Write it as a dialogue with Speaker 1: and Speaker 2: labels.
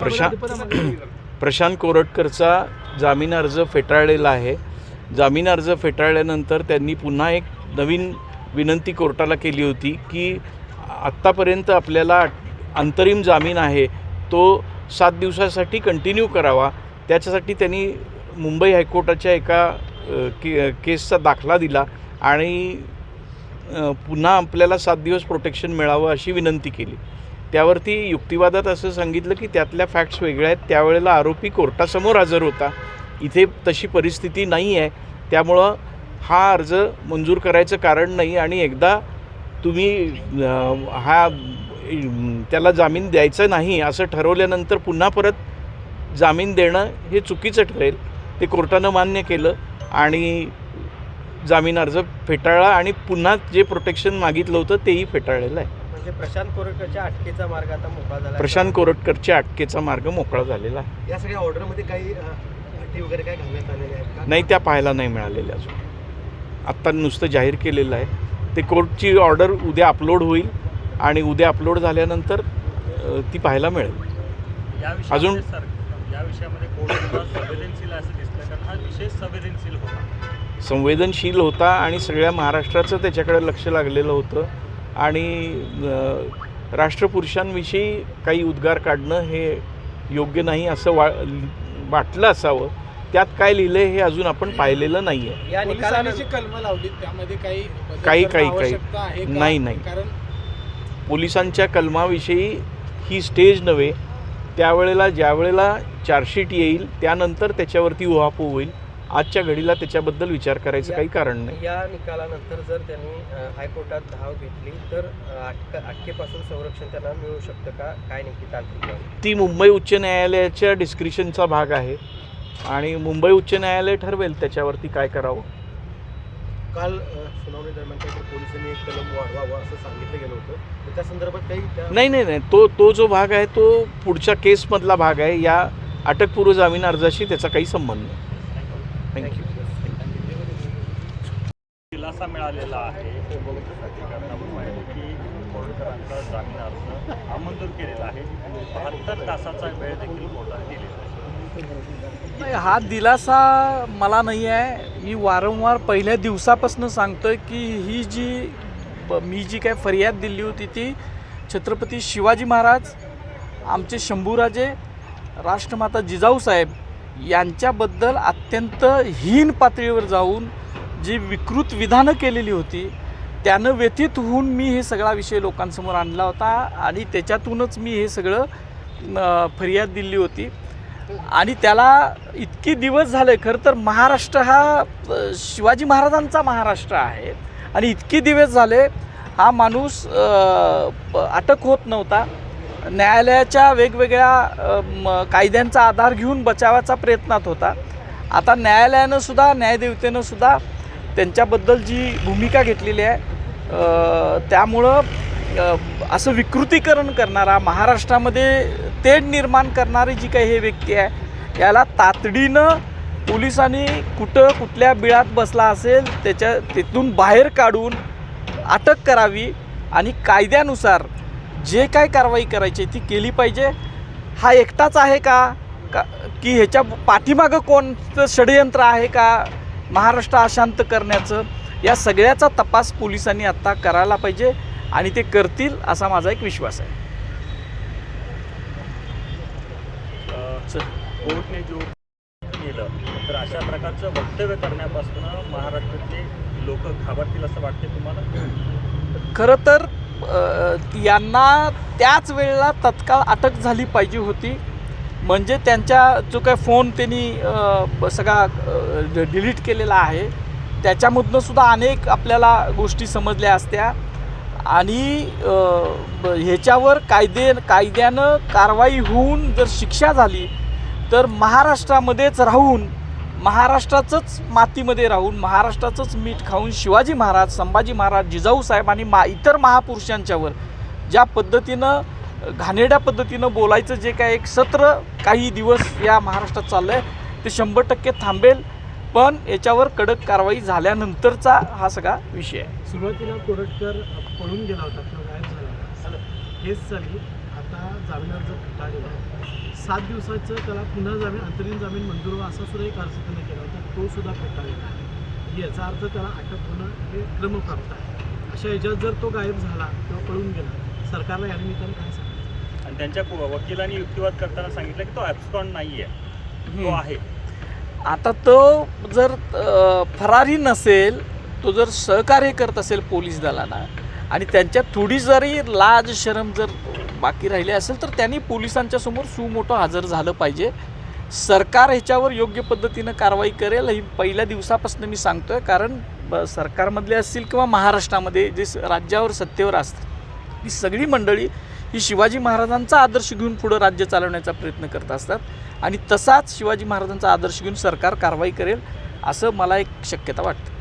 Speaker 1: प्रशांत प्रशांत कोरटकरचा जामीन अर्ज फेटाळलेला आहे. जामीन अर्ज फेटाळल्यानंतर त्यांनी पुन्हा एक नवीन विनंती कोर्टाला केली होती की आत्तापर्यंत आपल्याला अंतरिम जामीन आहे तो सात दिवसासाठी कंटिन्यू करावा. त्याच्यासाठी त्यांनी मुंबई हायकोर्टाच्या एका के केसचा दाखला दिला आणि पुन्हा आपल्याला सात दिवस प्रोटेक्शन मिळावं अशी विनंती केली. त्यावरती युक्तिवादात असं सांगितलं की त्यातल्या फॅक्ट्स वेगळ्या आहेत. त्यावेळेला आरोपी कोर्टासमोर हजर होता. इथे तशी परिस्थिती नाही आहे त्यामुळं हा अर्ज मंजूर करायचं कारण नाही आणि एकदा तुम्ही हा त्याला जामीन द्यायचं नाही असं ठरवल्यानंतर पुन्हा परत जामीन देणं हे चुकीचं ठरेल. ते कोर्टानं मान्य केलं आणि जामीन अर्ज फेटाळला आणि पुन्हा जे प्रोटेक्शन मागितलं होतं तेही फेटाळलेलं आहे.
Speaker 2: म्हणजे प्रशांत कोरटकरच्या अटकेचा मार्ग आता मोकळा झाला
Speaker 1: प्रशांत कोरटकरच्या अटकेचा मार्ग मोकळा झालेला आहे.
Speaker 2: या सगळ्या ऑर्डरमध्ये काही अटी वगैरे काय घालण्यात आलेल्या आहेत का?
Speaker 1: नाही त्या पाहायला नाही मिळालेल्या अजून. आत्ता नुसतं जाहीर केलेलं आहे. ते कोर्टची ऑर्डर उद्या अपलोड होईल आणि उद्या अपलोड झाल्यानंतर ती पाहायला मिळेल. अजून-
Speaker 3: या विषयामध्ये कोर्ट संवेदनशील असं दिसलं कारण हा विषय संवेदनशील होता.
Speaker 1: संवेदनशील होता आणि सगळ्या महाराष्ट्राचं त्याच्याकडे लक्ष लागलेलं होतं. आणि राष्ट्रपुरुषांविषयी काही उद्गार काढणं हे योग्य नाही असं वा वाटलं असावं. त्यात काय लिहिलं हे अजून आपण पाहिलेलं नाही आहे
Speaker 4: काही
Speaker 1: काही- काही-? नाही- नाही.
Speaker 4: कारण
Speaker 1: पोलिसांच्या कलमाविषयी ही स्टेज नव्हे. त्यावेळेला ज्यावेळेला चार्जशीट येईल त्यानंतर त्याच्यावरती उहापोह होईल. आजच्या घडीला त्याच्याबद्दल विचार करायचं काही कारण नाही.
Speaker 2: या निकालानंतर जर त्यांनी हायकोर्टात धाव घेतली तर अटकेपासून संरक्षण त्यांना मिळू शकतं का? काय नक्की तांत्रिक?
Speaker 1: ती मुंबई उच्च न्यायालयाच्या डिस्क्रिप्शनचा भाग आहे. आणि मुंबई उच्च न्यायालय ठरवेल त्याच्यावरती काय करावं?
Speaker 2: काल सुनावणी दरम्यान पोलिसांनी एक कलम वाढवावं असं सांगितलं गेलं होतं. तर त्या संदर्भात काही
Speaker 1: नाही नाही नाही. तो तो जो भाग आहे तो पुढच्या केसमधला भाग आहे. या अटकपूर्व जामीन अर्जाशी त्याचा काही संबंध नाही. थँक्यू
Speaker 3: दिलासा मिळालेला आहे अधिकाऱ्यांना माहिती की कोर्टकरांचा जामीन अर्ज केलेला आहे. बहात्तर तासाचा वेळ देखील कोर्टाने दिलेला आहे.
Speaker 5: नाही हा दिलासा मला नाही आहे. मी वारंवार पहिल्या दिवसापासून सांगतोय की ही जी ब- मी जी काय फरियाद दिली होती ती छत्रपती शिवाजी महाराज आमचे शंभूराजे राष्ट्रमाता जिजाऊ साहेब यांच्याबद्दल अत्यंत हीन पातळीवर जाऊन जी विकृत विधानं केलेली होती त्यानं व्यथित होऊन मी हे सगळा विषय लोकांसमोर आणला होता आणि त्याच्यातूनच मी हे सगळं अं, फरियाद दिली होती. आणि त्याला इतके दिवस झाले खरं तर महाराष्ट्र हा शिवाजी महाराजांचा महाराष्ट्र आहे. आणि इतके दिवस झाले हा माणूस अटक होत नव्हता. न्यायालयाच्या वेगवेगळ्या कायद्यांचा आधार घेऊन बचावाचा प्रयत्नात होता. आता न्यायालयानं सुद्धा न्यायदेवतेनं सुद्धा त्यांच्याबद्दल जी भूमिका घेतलेली आहे त्यामुळं असं विकृतीकरण करणारा महाराष्ट्रामध्ये तेढ निर्माण करणारी जी काही हे व्यक्ती आहे याला तातडीनं पोलिसांनी कुठं कुठल्या बिळात बसला असेल त्याच्या तिथून बाहेर काढून अटक करावी आणि कायद्यानुसार जे काय कारवाई करायची ती केली पाहिजे. हा एकटाच आहे का? का की ह्याच्या पाठीमागं कोणतं षडयंत्र आहे का? महाराष्ट्र अशांत करण्याचं या सगळ्याचा तपास पोलिसांनी आत्ता करायला पाहिजे आणि ते करतील असा माझा एक विश्वास आहे.
Speaker 3: कोर्टने जो केलं तर अशा प्रकारचं वक्तव्य करण्यापासून महाराष्ट्रातले लोक घाबरतील असं वाटते तुम्हाला?
Speaker 5: खरं तर यांना त्याच वेळेला तत्काळ अटक झाली पाहिजे होती. म्हणजे त्यांच्या जो काय फोन त्यांनी सगळा डिलीट केलेला आहे. त्याच्यामधनंसुद्धा अनेक आपल्याला गोष्टी समजल्या असत्या. आणि ह्याच्यावर कायदे कायद्यानं कारवाई होऊन जर शिक्षा झाली तर महाराष्ट्रामध्येच राहून महाराष्ट्राचंच मातीमध्ये राहून महाराष्ट्राचंच मीठ खाऊन शिवाजी महाराज संभाजी महाराज जिजाऊ साहेब आणि मा इतर महापुरुषांच्यावर ज्या पद्धतीनं घाणेरड्या पद्धतीनं बोलायचं जे काय एक सत्र काही दिवस या महाराष्ट्रात चाललं आहे ते शंभर टक्के थांबेल. पण याच्यावर कडक कारवाई झाल्यानंतरचा हा सगळा विषय आहे.
Speaker 4: सुरुवातीला कोरटकर पळून गेला होता किंवा गायब झाला
Speaker 6: झाली. आता जामीन अर्ज फेटाळलेला आहे. सात दिवसाचं त्याला पुन्हा जामीन अंतरिम जामीन मंजूर व्हावा असा सुद्धा एक अर्ज त्याने केला होता तो सुद्धा फेटाळलेला आहे याचा अर्थ त्याला अटक होणं हे क्रमप्राप्त आहे. अशा ह्याच्यात जर तो गायब झाला किंवा पळून गेला सरकारला या निमित्तानं काय सांगायचं?
Speaker 3: आणि त्यांच्या वकिलांनी युक्तिवाद करताना सांगितलं की तो ॲब्स्कॉन नाही आहे तो आहे.
Speaker 5: आता तो जर फरारी नसेल तो जर सहकार्य करत असेल पोलीस दलांना आणि त्यांच्यात थोडी जरी लाज शरम जर बाकी राहिली असेल तर त्यांनी पोलिसांच्या समोर सुमोठं हजर झालं पाहिजे. सरकार ह्याच्यावर योग्य पद्धतीनं कारवाई करेल ही पहिल्या दिवसापासून मी सांगतोय. कारण ब- सरकारमधले असतील किंवा महाराष्ट्रामध्ये जे स- राज्यावर सत्तेवर असतात ही सगळी मंडळी ही शिवाजी महाराजांचा आदर्श घेऊन पुढं राज्य चालवण्याचा प्रयत्न करत असतात. आणि तसाच शिवाजी महाराजांचा आदर्श घेऊन सरकार कारवाई करेल असं मला एक शक्यता वाटतं.